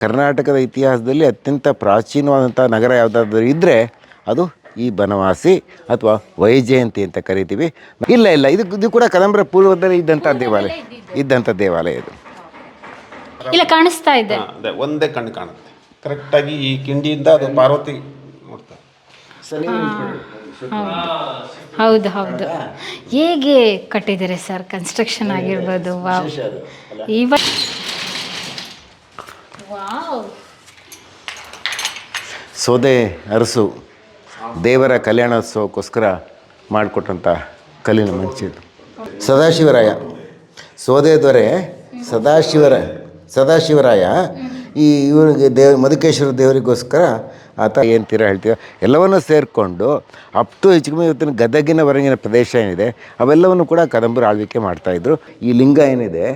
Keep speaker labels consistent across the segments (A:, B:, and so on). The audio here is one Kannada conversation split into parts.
A: ಕರ್ನಾಟಕದ ಇತಿಹಾಸದಲ್ಲಿ ಅತ್ಯಂತ ಪ್ರಾಚೀನವಾದಂಥ ನಗರ ಯಾವುದಾದ್ರೂ ಇದ್ದರೆ ಅದು ಈ ಬನವಾಸಿ ಅಥವಾ ವೈಜಯಂತಿ ಅಂತ ಕರಿತೀವಿ. ಇಲ್ಲ ಇಲ್ಲ ಇದು ಇದು ಕೂಡ ಕದಂಬರ ಪೂರ್ವದಲ್ಲಿ ಇದ್ದಂಥ ದೇವಾಲಯ ಇದ್ದಂಥ ದೇವಾಲಯ ಇದು.
B: ಇಲ್ಲ ಕಾಣಿಸ್ತಾ ಇದೆ.
C: ಅದೇ ಒಂದೇ ಕಣ್ಣು ಕಾಣುತ್ತೆ. ಕರೆಕ್ಟಾಗಿ ಈ ಕಿಂಡಿಯಿಂದ ಅದು ಪಾರ್ವತಿ ನೋಡ್ತಾರೆ
B: ಹೌದು ಹೌದು. ಹೇಗೆ ಕಟ್ಟಿದ್ದಾರೆ ಸರ್? ಕನ್ಸ್ಟ್ರಕ್ಷನ್ ಆಗಿರ್ಬೋದು ವಾವ್.
A: ಸೋದೆ ಅರಸು ದೇವರ ಕಲ್ಯಾಣೋತ್ಸವಕ್ಕೋಸ್ಕರ ಮಾಡಿಕೊಟ್ಟಂಥ ಕಲ್ಲಿನ ಮಂಚಿದು ಸದಾಶಿವರಾಯ. ಸೋದೆ ದೊರೆ ಸದಾಶಿವರ ಸದಾಶಿವರಾಯ. ಈ ಇವರಿಗೆ ದೇವ ಮಧುಕೇಶ್ವರ ದೇವರಿಗೋಸ್ಕರ ಆತ ಏನು ತೀರ ಹೇಳ್ತೀವ ಎಲ್ಲವನ್ನು ಸೇರಿಕೊಂಡು ಅಪ್ ಟು ಹೆಚ್ಚು ಇವತ್ತಿನ ಗದಗಿನ ಹೊರಗಿನ ಪ್ರದೇಶ ಏನಿದೆ, ಅವೆಲ್ಲವನ್ನು ಕೂಡ ಕದಂಬರು ಆಳ್ವಿಕೆ ಮಾಡ್ತಾಯಿದ್ರು ಈ ಲಿಂಗ ಏನಿದೆ,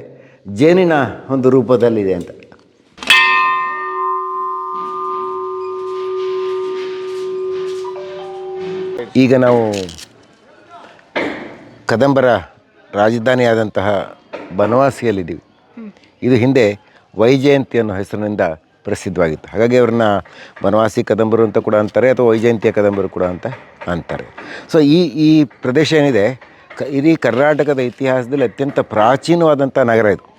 A: ಜೇನಿನ ಒಂದು ರೂಪದಲ್ಲಿದೆ ಅಂತ. ಈಗ ನಾವು ಕದಂಬರ ರಾಜಧಾನಿಯಾದಂತಹ ಬನವಾಸಿಯಲ್ಲಿದ್ದೀವಿ. ಇದು ಹಿಂದೆ ವೈಜಯಂತಿ ಅನ್ನೋ ಹೆಸರಿನಿಂದ ಪ್ರಸಿದ್ಧವಾಗಿತ್ತು. ಹಾಗಾಗಿ ಅವ್ರನ್ನ ಬನವಾಸಿ ಕದಂಬರು ಅಂತ ಕೂಡ ಅಂತಾರೆ ಅಥವಾ ವೈಜಯಂತಿಯ ಕದಂಬರು ಕೂಡ ಅಂತ ಅಂತಾರೆ. ಸೊ ಈ ಈ ಪ್ರದೇಶ ಏನಿದೆ, ಕ, ಇಡೀ ಕರ್ನಾಟಕದ ಇತಿಹಾಸದಲ್ಲಿ ಅತ್ಯಂತ ಪ್ರಾಚೀನವಾದಂಥ ನಗರ ಇದು.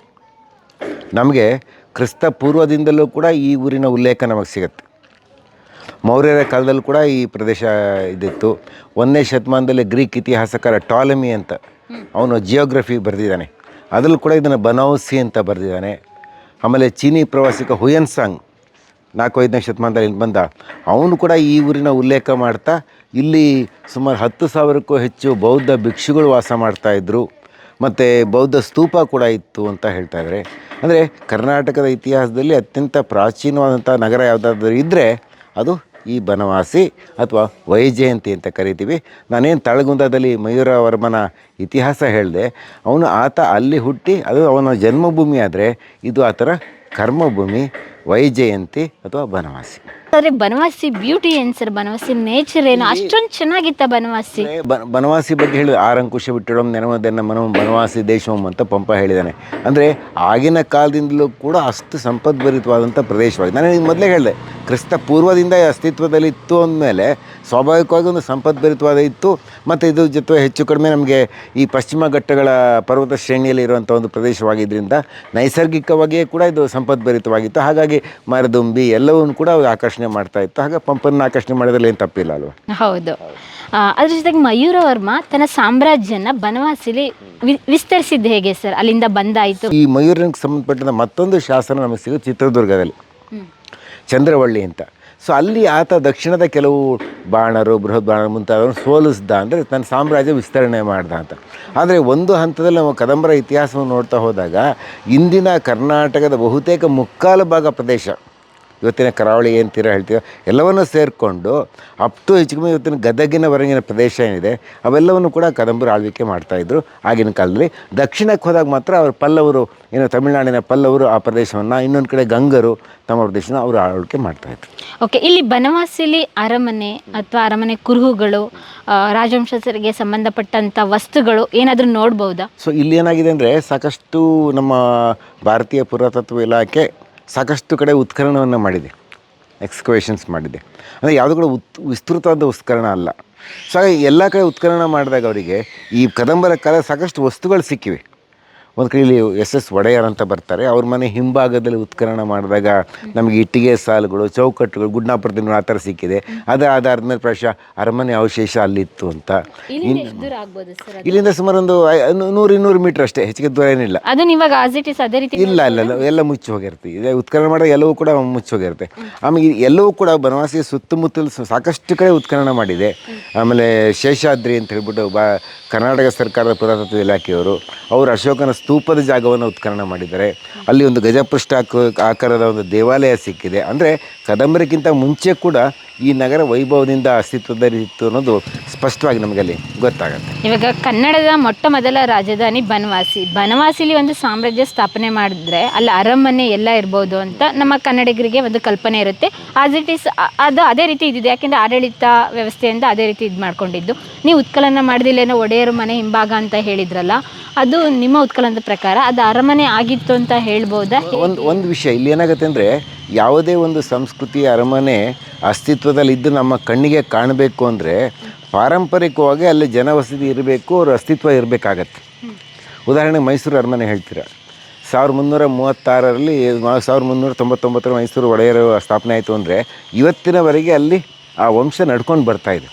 A: ನಮಗೆ ಕ್ರಿಸ್ತ ಪೂರ್ವದಿಂದಲೂ ಕೂಡ ಈ ಊರಿನ ಉಲ್ಲೇಖ ನಮಗೆ ಸಿಗುತ್ತೆ. ಮೌರ್ಯರ ಕಾಲದಲ್ಲೂ ಕೂಡ ಈ ಪ್ರದೇಶ ಇದಿತ್ತು. ಒಂದನೇ ಶತಮಾನದಲ್ಲಿ ಗ್ರೀಕ್ ಇತಿಹಾಸಕಾರ ಟಾಲಮಿ ಅಂತ ಅವನು ಜಿಯೋಗ್ರಫಿ ಬರೆದಿದ್ದಾನೆ. ಅದರಲ್ಲೂ ಕೂಡ ಇದನ್ನು ಬನೌಸಿ ಅಂತ ಬರೆದಿದ್ದಾನೆ. ಆಮೇಲೆ ಚೀನಿ ಪ್ರವಾಸಿಕ ಹುಯನ್ ಸಾಂಗ್ ನಾಲ್ಕು ಐದನೇ ಶತಮಾನದಲ್ಲಿ ಬಂದ. ಅವನು ಕೂಡ ಈ ಊರಿನ ಉಲ್ಲೇಖ ಮಾಡ್ತಾ, ಇಲ್ಲಿ ಸುಮಾರು ಹತ್ತು ಸಾವಿರಕ್ಕೂ ಹೆಚ್ಚು ಬೌದ್ಧ ಭಿಕ್ಷುಗಳು ವಾಸ ಮಾಡ್ತಾಯಿದ್ರು ಮತ್ತು ಬೌದ್ಧ ಸ್ತೂಪ ಕೂಡ ಇತ್ತು ಅಂತ ಹೇಳ್ತಾ ಇದ್ದಾರೆ ಅಂದರೆ ಕರ್ನಾಟಕದ ಇತಿಹಾಸದಲ್ಲಿ ಅತ್ಯಂತ ಪ್ರಾಚೀನವಾದಂಥ ನಗರ ಯಾವುದಾದ್ರೂ ಇದ್ದರೆ ಅದು ಈ ಬನವಾಸಿ ಅಥವಾ ವೈಜಯಂತಿ ಅಂತ ಕರಿತೀವಿ. ನಾನೇನು ತಳಗುಂದದಲ್ಲಿ ಮಯೂರವರ್ಮನ ಇತಿಹಾಸ ಹೇಳಿದೆ, ಅವನು ಆತ ಅಲ್ಲಿ ಹುಟ್ಟಿ ಅದು ಅವನ ಜನ್ಮಭೂಮಿ ಆದರೆ ಇದು ಆ ಥರ ಕರ್ಮಭೂಮಿ, ವೈಜಯಂತಿ ಅಥವಾ ಬನವಾಸಿ.
B: ಆದ್ರೆ ಬನವಾಸಿ ಬ್ಯೂಟಿ ಏನ್ ಸರ್ ಬನವಾಸಿ ನೇಚರ್ ಏನು, ಅಷ್ಟೊಂದು ಚೆನ್ನಾಗಿತ್ತ ಬನವಾಸಿ.
A: ಬನವಾಸಿ ಬಗ್ಗೆ ಹೇಳಿ ಆರಂಕುಶ ಬಿಟ್ಟಿಡೋಮ್ ನೆನವದನ್ನ ಮನ ಬನವಾಸಿ ದೇಶವಂ ಅಂತ ಪಂಪ ಹೇಳಿದ್ದಾನೆ ಅಂದರೆ ಆಗಿನ ಕಾಲದಿಂದಲೂ ಕೂಡ ಅಷ್ಟು ಸಂಪದ್ಭರಿತವಾದಂಥ ಪ್ರದೇಶವಾಗಿದೆ. ನಾನು ಮೊದಲೇ ಹೇಳಿದೆ, ಕ್ರಿಸ್ತ ಪೂರ್ವದಿಂದ ಅಸ್ತಿತ್ವದಲ್ಲಿ ಇತ್ತು ಅಂದಮೇಲೆ ಸ್ವಾಭಾವಿಕವಾಗಿ ಒಂದು ಸಂಪದ್ಭರಿತವಾದ ಇತ್ತು. ಮತ್ತು ಇದು ಜೊತೆ ಹೆಚ್ಚು ಕಡಿಮೆ ನಮಗೆ ಈ ಪಶ್ಚಿಮ ಘಟ್ಟಗಳ ಪರ್ವತ ಶ್ರೇಣಿಯಲ್ಲಿ ಇರುವಂಥ ಒಂದು ಪ್ರದೇಶವಾಗಿದ್ದರಿಂದ ನೈಸರ್ಗಿಕವಾಗಿಯೇ ಕೂಡ ಇದು ಸಂಪದ್ಭರಿತವಾಗಿತ್ತು. ಹಾಗಾಗಿ ಮರದುಂಬಿ ಎಲ್ಲವನ್ನು ಕೂಡ ಆಕರ್ಷಣೆ ಮಾಡ್ತಾ ಇತ್ತು. ಹಾಗೆ ಪಂಪನ್ನು ಆಕರ್ಷಣೆ ಮಾಡೋದ್ರಲ್ಲಿ ಏನು ತಪ್ಪಿಲ್ಲ ಅಲ್ವಾ?
B: ಹೌದು. ಅದ್ರ ಜೊತೆಗೆ ಮಯೂರವರ್ಮ ತನ್ನ ಸಾಮ್ರಾಜ್ಯನ ಬನವಾಸಿಲಿ ವಿಸ್ತರಿಸಿದ್ದು ಹೇಗೆ ಸರ್? ಅಲ್ಲಿಂದ ಬಂದಾಯಿತು.
A: ಈ ಮಯೂರನಿಗೆ ಸಂಬಂಧಪಟ್ಟಂತ ಮತ್ತೊಂದು ಶಾಸನ ನಮಗೆ ಸಿಗುತ್ತೆ ಚಿತ್ರದುರ್ಗದಲ್ಲಿ. ಚಂದ್ರವಳ್ಳಿ ಅಂತ. ಸೊ ಅಲ್ಲಿ ಆತ ದಕ್ಷಿಣದ ಕೆಲವು ಬಾಣರು, ಬೃಹತ್ ಬಾಣರು ಮುಂತಾದವನ್ನು ಸೋಲಿಸ್ದ ಅಂದರೆ ತನ್ನ ಸಾಮ್ರಾಜ್ಯ ವಿಸ್ತರಣೆ ಮಾಡ್ದ ಅಂತ. ಆದರೆ ಒಂದು ಹಂತದಲ್ಲಿ ನಾವು ಕದಂಬರ ಇತಿಹಾಸವನ್ನು ನೋಡ್ತಾ ಹೋದಾಗ, ಇಂದಿನ ಕರ್ನಾಟಕದ ಬಹುತೇಕ ಮುಕ್ಕಾಲು ಭಾಗ ಪ್ರದೇಶ. ಇವತ್ತಿನ ಕರಾವಳಿ ಏನು ತೀರ ಹೇಳ್ತೀವೋ ಎಲ್ಲವನ್ನೂ ಸೇರಿಕೊಂಡು ಅಪ್ ಟು ಹೆಚ್ಚು ಕಮ್ಮಿ ಇವತ್ತಿನ ಗದಗಿನ ಹೊರಗಿನ ಪ್ರದೇಶ ಏನಿದೆ ಅವೆಲ್ಲವನ್ನು ಕೂಡ ಕದಂಬರು ಆಳ್ವಿಕೆ ಮಾಡ್ತಾಯಿದ್ರು ಆಗಿನ ಕಾಲದಲ್ಲಿ. ದಕ್ಷಿಣಕ್ಕೆ ಹೋದಾಗ ಮಾತ್ರ ಅವರು ಪಲ್ಲವರು ಏನು ತಮಿಳುನಾಡಿನ ಪಲ್ಲವರು ಆ ಪ್ರದೇಶವನ್ನು ಇನ್ನೊಂದು ಕಡೆ ಗಂಗರು ತಮ್ಮ ಪ್ರದೇಶನ ಅವರು ಆಳ್ವಿಕೆ ಮಾಡ್ತಾಯಿದ್ರು
B: ಓಕೆ ಇಲ್ಲಿ ಬನವಾಸಿಲಿ ಅರಮನೆ ಅಥವಾ ಅರಮನೆ ಕುರುಹುಗಳು ರಾಜವಂಶಸ್ಥರಿಗೆ ಸಂಬಂಧಪಟ್ಟಂಥ ವಸ್ತುಗಳು ಏನಾದರೂ ನೋಡ್ಬೋದಾ?
A: ಸೊ ಇಲ್ಲಿ ಏನಾಗಿದೆ ಅಂದರೆ ಸಾಕಷ್ಟು ನಮ್ಮ ಭಾರತೀಯ ಪುರಾತತ್ವ ಇಲಾಖೆ ಸಾಕಷ್ಟು ಕಡೆ ಉತ್ಖನನವನ್ನು ಮಾಡಿದೆ. ಎಕ್ಸ್ಕವೇಷನ್ಸ್ ಮಾಡಿದೆ. ಅಂದರೆ ಯಾವುದು ಕೂಡ ಉತ್, ವಿಸ್ತೃತವಾದ ಉತ್ಖನನ ಅಲ್ಲ. ಸೊ ಎಲ್ಲ ಕಡೆ ಉತ್ಖನನ ಮಾಡಿದಾಗ ಅವರಿಗೆ ಈ ಕದಂಬರ ಕಾಲ ಸಾಕಷ್ಟು ವಸ್ತುಗಳು ಸಿಕ್ಕಿವೆ. ಒಂದು ಕಡೆ ಇಲ್ಲಿ ಎಸ್ ಎಸ್ ಒಡೆಯರ್ ಅಂತ ಬರ್ತಾರೆ. ಅವ್ರ ಮನೆ ಹಿಂಭಾಗದಲ್ಲಿ ಉತ್ಖನನ ಮಾಡಿದಾಗ ನಮಗೆ ಇಟ್ಟಿಗೆ ಸಾಲುಗಳು ಚೌಕಟ್ಟುಗಳು ಗುಡ್ನಾಪುರದಿಂದ ಆ ಥರ ಸಿಕ್ಕಿದೆ. ಅದರ ಆಧಾರದ ಮೇಲೆ ಪ್ರಾಯಶಃ ಅರಮನೆ ಅವಶೇಷ ಅಲ್ಲಿತ್ತು ಅಂತ. ಇಲ್ಲಿಂದ ಸುಮಾರು ಒಂದು ನೂರು ಇನ್ನೂರು ಮೀಟರ್ ಅಷ್ಟೇ ಹೆಚ್ಚಿಗೆ ದೂರ ಏನಿಲ್ಲ.
B: ಅದೇ
A: ಇಲ್ಲ ಇಲ್ಲ ಎಲ್ಲ ಮುಚ್ಚಿ ಹೋಗಿರುತ್ತೆ. ಇದೆ ಉತ್ಖನನ ಮಾಡಿದಾಗ ಎಲ್ಲವೂ ಕೂಡ ಮುಚ್ಚಿ ಹೋಗಿರುತ್ತೆ. ಆಮೇಲೆ ಎಲ್ಲವೂ ಕೂಡ ಬನವಾಸಿಯ ಸುತ್ತಮುತ್ತಲು ಸಾಕಷ್ಟು ಕಡೆ ಉತ್ಖನನ ಮಾಡಿದೆ. ಆಮೇಲೆ ಶೇಷಾದ್ರಿ ಅಂತ ಹೇಳ್ಬಿಟ್ಟು ಬ ಕರ್ನಾಟಕ ಸರ್ಕಾರದ ಪುರಾತತ್ವ ಇಲಾಖೆಯವರು ಅವರು ಅಶೋಕನ ಸ್ತೂಪದ ಜಾಗವನ್ನು ಉತ್ಖನನ ಮಾಡಿದ್ದಾರೆ. ಅಲ್ಲಿ ಒಂದು ಗಜಪೃಷ್ಠ ಆಕ- ಆಕಾರದ ಒಂದು ದೇವಾಲಯ ಸಿಕ್ಕಿದೆ. ಅಂದರೆ ಕದಂಬರಿಗಿಂತ ಮುಂಚೆ ಕೂಡ ಈ ನಗರ ವೈಭವದಿಂದ ಅಸ್ತಿತ್ವದಲ್ಲಿತ್ತು ಅನ್ನೋದು ಸ್ಪಷ್ಟವಾಗಿ ನಮಗೆ ಅಲ್ಲಿ ಗೊತ್ತಾಗುತ್ತೆ.
B: ಇವಾಗ ಕನ್ನಡದ ಮೊಟ್ಟ ಮೊದಲ ರಾಜಧಾನಿ ಬನವಾಸಿ. ಬನವಾಸಿಲಿ ಒಂದು ಸಾಮ್ರಾಜ್ಯ ಸ್ಥಾಪನೆ ಮಾಡಿದ್ರೆ ಅಲ್ಲಿ ಅರಮನೆ ಎಲ್ಲ ಇರ್ಬೋದು ಅಂತ ನಮ್ಮ ಕನ್ನಡಿಗರಿಗೆ ಒಂದು ಕಲ್ಪನೆ ಇರುತ್ತೆ. ಆಸ್ ಇಟ್ ಈಸ್ ಅದು ಅದೇ ರೀತಿ ಇದ್ದಿದೆ. ಯಾಕೆಂದರೆ ಆಡಳಿತ ವ್ಯವಸ್ಥೆಯಿಂದ ಅದೇ ರೀತಿ ಇದು ಮಾಡ್ಕೊಂಡಿದ್ದು. ನೀವು ಉತ್ಕಲನ ಮಾಡಿದಿಲ್ಲ ಏನೋ ಒಡೆಯರ ಮನೆ ಹಿಂಭಾಗ ಅಂತ ಹೇಳಿದ್ರಲ್ಲ ಅದು ನಿಮ್ಮ ಉತ್ಕಲನದ ಪ್ರಕಾರ ಅದು ಅರಮನೆ ಆಗಿತ್ತು ಅಂತ ಹೇಳ್ಬೋದಾ?
A: ಒಂದು ಒಂದು ವಿಷಯ. ಇಲ್ಲಿ ಏನಾಗುತ್ತೆ ಅಂದರೆ ಯಾವುದೇ ಒಂದು ಸಂಸ್ಕೃತಿ ಅರಮನೆ ಅಸ್ತಿತ್ವದಲ್ಲಿದ್ದು ನಮ್ಮ ಕಣ್ಣಿಗೆ ಕಾಣಬೇಕು ಅಂದರೆ ಪಾರಂಪರಿಕವಾಗಿ ಅಲ್ಲಿ ಜನವಸತಿ ಇರಬೇಕು, ಅವ್ರ ಅಸ್ತಿತ್ವ ಇರಬೇಕಾಗತ್ತೆ. ಉದಾಹರಣೆಗೆ ಮೈಸೂರು ಅರಮನೆ ಹೇಳ್ತೀರ. ಸಾವಿರದ ಮುನ್ನೂರ ಮೂವತ್ತಾರರಲ್ಲಿ, ಸಾವಿರದ ಮುನ್ನೂರ ತೊಂಬತ್ತೊಂಬತ್ತರ ಮೈಸೂರು ಒಡೆಯರ ಸ್ಥಾಪನೆ ಆಯಿತು ಅಂದರೆ ಇವತ್ತಿನವರೆಗೆ ಅಲ್ಲಿ ಆ ವಂಶ ನಡ್ಕೊಂಡು ಬರ್ತಾ ಇದೆ.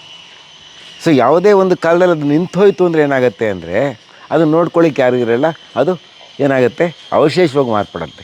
A: ಸೊ ಯಾವುದೇ ಒಂದು ಕಾಲದಲ್ಲಿ ಅದು ನಿಂತು ಹೋಯಿತು ಅಂದರೆ ಏನಾಗುತ್ತೆ ಅಂದರೆ ಅದು ನೋಡ್ಕೊಳ್ಳಿಕ್ಕೆ ಯಾರಿಗಿರಲ್ಲ ಅದು ಏನಾಗುತ್ತೆ, ಅವಶೇಷವಾಗಿ ಮಾರ್ಪಡುತ್ತೆ.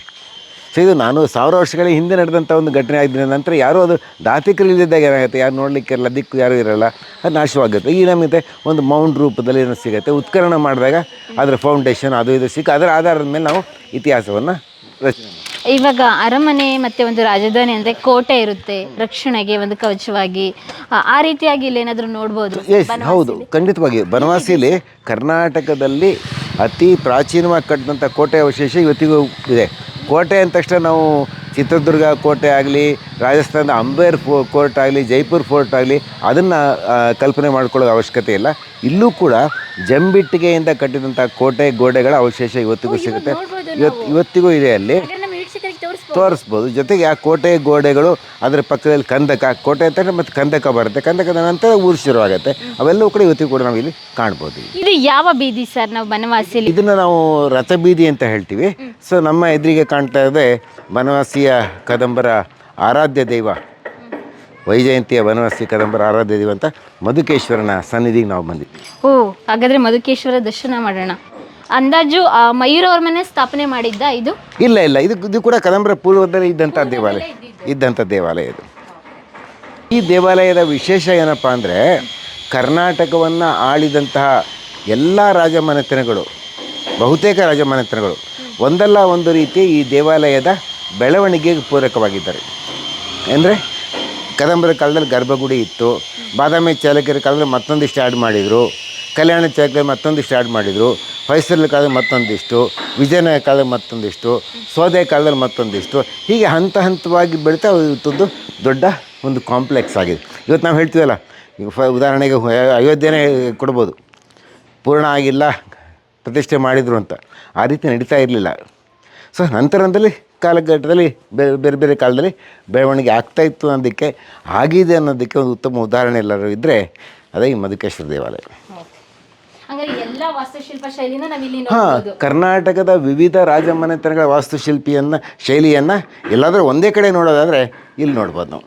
A: ಸೊ ಇದು ನಾನು ಸಾವಿರ ವರ್ಷಗಳ ಹಿಂದೆ ನಡೆದಂಥ ಒಂದು ಘಟನೆ ಆಗಿದ್ದ ನಂತರ ಯಾರೂ ಅದು ದಾತಿಕರು ಇಲ್ಲದಿದ್ದಾಗ ಏನಾಗುತ್ತೆ? ಯಾರು ನೋಡಲಿಕ್ಕಿರಲ್ಲ ದಿಕ್ಕು ಯಾರೂ ಇರಲ್ಲ ಅದು ನಾಶವಾಗುತ್ತೆ. ಈ ನಮಗೆ ಒಂದು ಮೌಂಡ್ ರೂಪದಲ್ಲಿ ಏನೋ ಸಿಗುತ್ತೆ. ಉತ್ಕರಣ ಮಾಡಿದಾಗ ಅದರ ಫೌಂಡೇಶನ್ ಅದು ಇದು ಸಿಕ್ಕ ಅದರ ಆಧಾರದ ಮೇಲೆ ನಾವು ಇತಿಹಾಸವನ್ನು ರಚನೆ
B: ಇವಾಗ ಅರಮನೆ ಮತ್ತೆ ಒಂದು ರಾಜಧಾನಿ ಅಂದ್ರೆ ಕೋಟೆ ಇರುತ್ತೆ ರಕ್ಷಣೆಗೆ ಒಂದು ಕವಚವಾಗಿ. ಆ- ರೀತಿಯಾಗಿ ಇಲ್ಲಿ ಏನಾದರೂ ನೋಡ್ಬೋದು?
A: ಎಸ್ ಹೌದು. ಖಂಡಿತವಾಗಿ. ಬನವಾಸಿಲಿ ಕರ್ನಾಟಕದಲ್ಲಿ ಅತಿ ಪ್ರಾಚೀನವಾಗಿ ಕಟ್ಟಿದಂಥ ಕೋಟೆ ಅವಶೇಷ ಇವತ್ತಿಗೂ ಇದೆ. ಕೋಟೆ ಅಂದ ತಕ್ಷಣ ನಾವು ಚಿತ್ರದುರ್ಗ ಕೋಟೆ ಆಗಲಿ ರಾಜಸ್ಥಾನದ ಅಂಬೇರ್ ಫೋ ಕೋರ್ಟ್ ಆಗಲಿ ಜೈಪುರ್ ಫೋರ್ಟ್ ಆಗಲಿ ಅದನ್ನು ಕಲ್ಪನೆ ಮಾಡ್ಕೊಳ್ಳೋ ಅವಶ್ಯಕತೆ ಇಲ್ಲ. ಇಲ್ಲೂ ಕೂಡ ಜಂಬಿಟ್ಟಿಗೆಯಿಂದ ಕಟ್ಟಿದಂಥ ಕೋಟೆ ಗೋಡೆಗಳ ಅವಶೇಷ ಇವತ್ತಿಗೂ ಸಿಗುತ್ತೆ. ಇವತ್ತು ಇವತ್ತಿಗೂ ಇದೆ ಅಲ್ಲಿ. ತೋರಿಸ್ಬೋದು. ಜೊತೆಗೆ ಆ ಕೋಟೆ ಗೋಡೆಗಳು ಅದರ ಪಕ್ಕದಲ್ಲಿ ಕಂದಕ. ಕೋಟೆ ಅಂತಂದರೆ ಮತ್ತು ಕಂದಕ ಬರುತ್ತೆ. ಕಂದಕದ ನಂತರ ಊರು ಶುರುವಾಗುತ್ತೆ ಅವೆಲ್ಲವೂ ಕೂಡ ಇವತ್ತಿಗೂ ಕೂಡ ನಾವು ಇಲ್ಲಿ. ಕಾಣ್ಬೋದು
B: ಇದು ಯಾವ ಬೀದಿ ಸರ್ ನಾವು ಬನವಾಸಿ
A: ಇದನ್ನು ನಾವು ರಥ ಬೀದಿ ಅಂತ ಹೇಳ್ತೀವಿ. ಸೊ ನಮ್ಮ ಎದುರಿಗೆ ಕಾಣ್ತಾ ಇದೆ ಬನವಾಸಿಯ ಕದಂಬರ ಆರಾಧ್ಯ ದೈವ. ವೈಜಯಂತಿಯ ಬನವಾಸಿ ಕದಂಬರ ಆರಾಧ್ಯ ದೇವ ಅಂತ ಮಧುಕೇಶ್ವರನ ಸನ್ನಿಧಿಗೆ ನಾವು ಬಂದಿದ್ವಿ
B: ಓ ಹಾಗಾದ್ರೆ ಮಧುಕೇಶ್ವರ ದರ್ಶನ ಮಾಡೋಣ. ಅಂದಾಜು ಆ, ಮಯೂರ್ ಅವ್ರ ಮನೆ ಸ್ಥಾಪನೆ ಮಾಡಿದ್ದ ಇದು?
A: ಇಲ್ಲ ಇಲ್ಲ. ಇದು ಇದು ಕೂಡ ಕದಂಬರ ಪೂರ್ವದಲ್ಲಿ ಇದ್ದಂಥ ದೇವಾಲಯ. ಇದ್ದಂಥ ದೇವಾಲಯ ಇದು. ಈ ದೇವಾಲಯದ ವಿಶೇಷ ಏನಪ್ಪ ಅಂದರೆ ಕರ್ನಾಟಕವನ್ನು ಆಳಿದಂತಹ ಎಲ್ಲ ರಾಜಮನೆತನಗಳು ಬಹುತೇಕ ರಾಜಮನೆತನಗಳು ಒಂದಲ್ಲ ಒಂದು ರೀತಿ ಈ ದೇವಾಲಯದ ಬೆಳವಣಿಗೆಗೆ ಪೂರಕವಾಗಿದ್ದಾರೆ. ಅಂದರೆ ಕದಂಬರ ಕಾಲದಲ್ಲಿ ಗರ್ಭಗುಡಿ ಇತ್ತು ಬಾದಾಮಿ ಚಾಲುಕ್ಯರ ಕಾಲದಲ್ಲಿ ಮತ್ತೊಂದಿಷ್ಟು ಆ್ಯಡ್ ಮಾಡಿದರು. ಕಲ್ಯಾಣ ಚಾಲುಕ್ಯರು ಮತ್ತೊಂದಿಷ್ಟು ಆ್ಯಡ್ ಮಾಡಿದರು. ಹೊಯ್ಸಳ ಕಾಲದಲ್ಲಿ ಮತ್ತೊಂದಿಷ್ಟು, ವಿಜಯನಗರ ಕಾಲದಲ್ಲಿ ಮತ್ತೊಂದಿಷ್ಟು, ಸೋದೆ ಕಾಲದಲ್ಲಿ ಮತ್ತೊಂದಿಷ್ಟು. ಹೀಗೆ ಹಂತ ಹಂತವಾಗಿ ಬೆಳೀತಾ ಇವತ್ತೊಂದು ದೊಡ್ಡ ಒಂದು ಕಾಂಪ್ಲೆಕ್ಸ್ ಆಗಿದೆ. ಇವತ್ತು ನಾವು ಹೇಳ್ತೀವಲ್ಲ ಈಗ ಫ ಉದಾಹರಣೆಗೆ ಅಯೋಧ್ಯೆನೇ ಕೊಡ್ಬೋದು. ಪೂರ್ಣ ಆಗಿಲ್ಲ, ಪ್ರತಿಷ್ಠೆ ಮಾಡಿದರು ಅಂತ. ಆ ರೀತಿ ನಡೀತಾ ಇರಲಿಲ್ಲ. ಸೊ ನಂತರದಲ್ಲಿ ಕಾಲಘಟ್ಟದಲ್ಲಿ ಬೇರೆ ಬೇರೆ ಬೇರೆ ಕಾಲದಲ್ಲಿ ಬೆಳವಣಿಗೆ ಆಗ್ತಾ ಇತ್ತು ಅನ್ನೋದಕ್ಕೆ, ಆಗಿದೆ ಅನ್ನೋದಕ್ಕೆ ಒಂದು ಉತ್ತಮ ಉದಾಹರಣೆ ಎಲ್ಲರೂ ಇದ್ದರೆ ಅದೇ ಈ ಮಧುಕೇಶ್ವರ ದೇವಾಲಯ
B: ಹಂಗಾರೆ ಎಲ್ಲ ವಾಸ್ತುಶಿಲ್ಪ ಶೈಲಿನ ನಾವಿಲ್ಲಿ
A: ಹಾಂ ಕರ್ನಾಟಕದ ವಿವಿಧ ರಾಜಮನೆತನಗಳ ವಾಸ್ತುಶಿಲ್ಪಿಯನ್ನ ಶೈಲಿಯನ್ನ ಎಲ್ಲಾದ್ರೂ ಒಂದೇ ಕಡೆ ನೋಡೋದಾದ್ರೆ ಇಲ್ಲಿ ನೋಡ್ಬೋದು ನಾವು.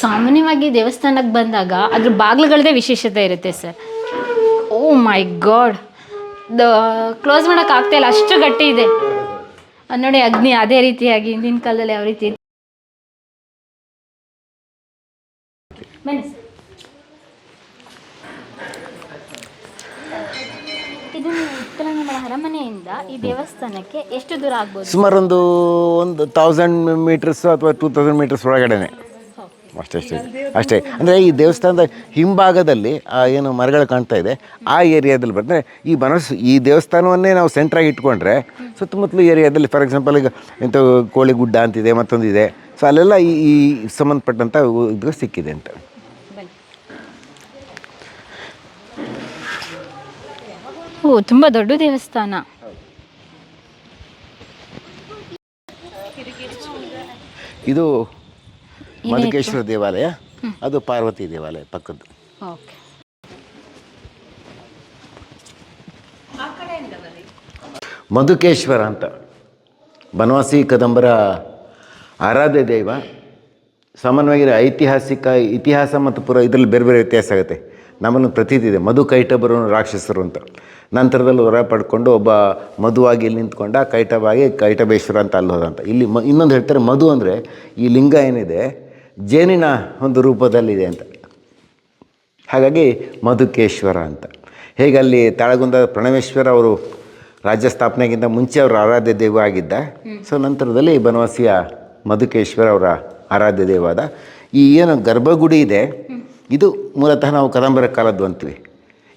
B: ಸಾಮಾನ್ಯವಾಗಿ ದೇವಸ್ಥಾನಕ್ಕೆ ಬಂದಾಗ ಅದ್ರ ಬಾಗಿಲುಗಳದೇ ವಿಶೇಷತೆ ಇರುತ್ತೆ sir. Oh my god the close ಮಾಡೋಕೆ ಆಗ್ತಾ ಇಲ್ಲ ಅಷ್ಟು ಗಟ್ಟಿ ಇದೆ. ನೋಡಿ ಅಗ್ನಿ ಅದೇ ರೀತಿಯಾಗಿ ಹಿಂದಿನ ಕಾಲದಲ್ಲಿ ಯಾವ ರೀತಿ ಬನ್ನಿ ಸರ್ ಇದು ಉತ್ತರಾಂಗಣ ಅರಮನೆಯಿಂದ ಈ ದೇವಸ್ಥಾನಕ್ಕೆ ಎಷ್ಟು ದೂರ ಆಗ್ಬೋದು?
A: ಸುಮಾರು ಒಂದು ಒಂದು ತೌಸಂಡ್ ಮೀಟರ್ಸ್ ಅಥವಾ ಟೂ ತೌಸಂಡ್ ಮೀಟರ್ಸ್ ಒಳಗಡೆನೆ. ಅಷ್ಟೇ ಅಷ್ಟೇ ಅಷ್ಟೇ. ಅಂದರೆ ಈ ದೇವಸ್ಥಾನದ ಹಿಂಭಾಗದಲ್ಲಿ ಏನು ಮರಗಳು ಕಾಣ್ತಾ ಇದೆ, ಆ ಏರಿಯಾದಲ್ಲಿ ಬಂದರೆ ಈ ಬನಸ್, ಈ ದೇವಸ್ಥಾನವನ್ನೇ ನಾವು ಸೆಂಟ್ರಾಗಿ ಇಟ್ಕೊಂಡ್ರೆ ಸುತ್ತಮುತ್ತಲು ಏರಿಯಾದಲ್ಲಿ ಫಾರ್ ಎಕ್ಸಾಂಪಲ್ ಈಗ ಇಂಥ ಕೋಳಿಗುಡ್ಡ ಅಂತಿದೆ, ಮತ್ತೊಂದಿದೆ. ಸೊ ಅಲ್ಲೆಲ್ಲ ಈ ಈ ಸಂಬಂಧಪಟ್ಟಂಥ ಇದು ಸಿಕ್ಕಿದೆ ಅಂತ.
B: ಓ ತುಂಬ ದೊಡ್ಡ ದೇವಸ್ಥಾನ.
A: ಇದು ಮಧುಕೇಶ್ವರ ದೇವಾಲಯ ಅದು ಪಾರ್ವತಿ ದೇವಾಲಯ ಪಕ್ಕದ್ದು.
B: ಓಕೆ.
A: ಮಧುಕೇಶ್ವರ ಅಂತ. ಬನವಾಸಿ ಕದಂಬರ ಆರಾಧ್ಯ ದೈವ ಸಾಮಾನ್ಯವಾಗಿ ಐತಿಹಾಸಿಕ ಇತಿಹಾಸ ಮತ್ತು ಪುರ ಇದರಲ್ಲಿ ಬೇರೆ ಬೇರೆ ವ್ಯತ್ಯಾಸ ಆಗುತ್ತೆ. ನಮ್ಮನ್ನು ಪ್ರತೀತಿದೆ ಮಧು ಕೈಟಬರು ರಾಕ್ಷಸರು ಅಂತ. ನಂತರದಲ್ಲಿ ಹೊರ ಪಡ್ಕೊಂಡು ಒಬ್ಬ ಮಧುವಾಗಿ ಇಲ್ಲಿ ನಿಂತ್ಕೊಂಡ ಕೈಟವಾಗಿ ಕೈಟಬೇಶ್ವರ ಅಂತ ಅಲ್ಲಿ ಹೋದಂತ ಇಲ್ಲಿ ಮ, ಇನ್ನೊಂದು ಹೇಳ್ತಾರೆ ಮಧು ಅಂದರೆ ಈ ಲಿಂಗ ಏನಿದೆ, ಜೇನಿನ ಒಂದು ರೂಪದಲ್ಲಿದೆ ಅಂತ. ಹಾಗಾಗಿ ಮಧುಕೇಶ್ವರ ಅಂತ. ಹೇಗೆ ಅಲ್ಲಿ ತಾಳಗುಂದ ಪ್ರಣವೇಶ್ವರ ಅವರು ರಾಜ್ಯ ಸ್ಥಾಪನೆಗಿಂತ ಮುಂಚೆ ಅವರು ಆರಾಧ್ಯ ದೇವ ಆಗಿದ್ದ. ಸೊ ನಂತರದಲ್ಲಿ ಬನವಾಸಿಯ ಮಧುಕೇಶ್ವರ ಅವರ ಆರಾಧ್ಯ ದೇವಾದ ಈ ಏನು ಗರ್ಭಗುಡಿ ಇದೆ, ಇದು ಮೂಲತಃ ನಾವು ಕದಂಬರ ಕಾಲದ್ದು ಅಂತೀವಿ.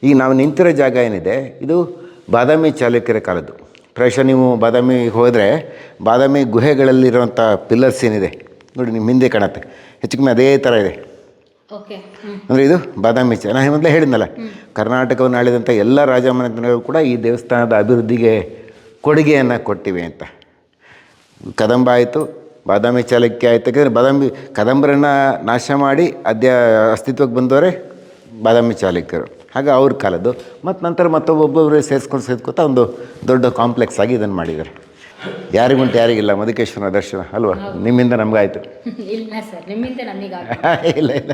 A: ಈಗ ನಾವು ನಿಂತಿರೋ ಜಾಗ ಏನಿದೆ? ಇದು ಬಾದಾಮಿ ಚಾಲುಕ್ಯರ ಕಾಲದ್ದು. ಪ್ರಾಯಶಃ ನೀವು ಬಾದಾಮಿ ಹೋದರೆ ಬಾದಾಮಿ ಗುಹೆಗಳಲ್ಲಿರುವಂಥ ಪಿಲ್ಲರ್ಸ್ ಏನಿದೆ? ನೋಡಿ ನಿಮ್ಮ ಹಿಂದೆ ಕಾಣುತ್ತೆ. ಹೆಚ್ಚು ಕಮ್ಮಿ ಅದೇ ಥರ ಇದೆ.
B: ಓಕೆ
A: ಅಂದರೆ ಇದು ಬಾದಾಮಿ ಚ ನಾನು ಮೊದಲೇ ಹೇಳಿದ್ನಲ್ಲ ಕರ್ನಾಟಕವನ್ನು ಆಳಿದಂಥ ಎಲ್ಲ ರಾಜಮನೆತನಗಳು ಕೂಡ ಈ ದೇವಸ್ಥಾನದ ಅಭಿವೃದ್ಧಿಗೆ ಕೊಡುಗೆಯನ್ನು ಕೊಟ್ಟಿವೆ ಅಂತ. ಕದಂಬ ಆಯಿತು ಬಾದಾಮಿ ಚಾಲುಕ್ಯ ಆಯಿತು. ಯಾಕಂದರೆ ಬಾದಾಮಿ ಕದಂಬರನ್ನು ನಾಶ ಮಾಡಿ ಅದ್ಯ ಅಸ್ತಿತ್ವಕ್ಕೆ ಬಂದವರೇ ಬಾದಾಮಿ ಚಾಲುಕ್ಯರು. ಹಾಗೆ ಅವ್ರ ಕಾಲದ್ದು. ಮತ್ತು ನಂತರ ಮತ್ತೊಬ್ಬೊಬ್ಬರು ಸೇರಿಸ್ಕೊಂಡು ಸೇರ್ಕೊತಾ ಒಂದು ದೊಡ್ಡ ಕಾಂಪ್ಲೆಕ್ಸ್ ಆಗಿ ಇದನ್ನು ಮಾಡಿದ್ದಾರೆ ಯಾರಿಗುಂಟು ಯಾರಿಗಿಲ್ಲ ಮಧುಕೇಶ್ವರನ ದರ್ಶನ ಅಲ್ವಾ? ನಿಮ್ಮಿಂದ ನಮಗಾಯ್ತು.
B: ಇಲ್ಲ ಸರ್ ನಿಮ್ಮಿಂದ ನಮಗೆ
A: ಇಲ್ಲ ಇಲ್ಲ.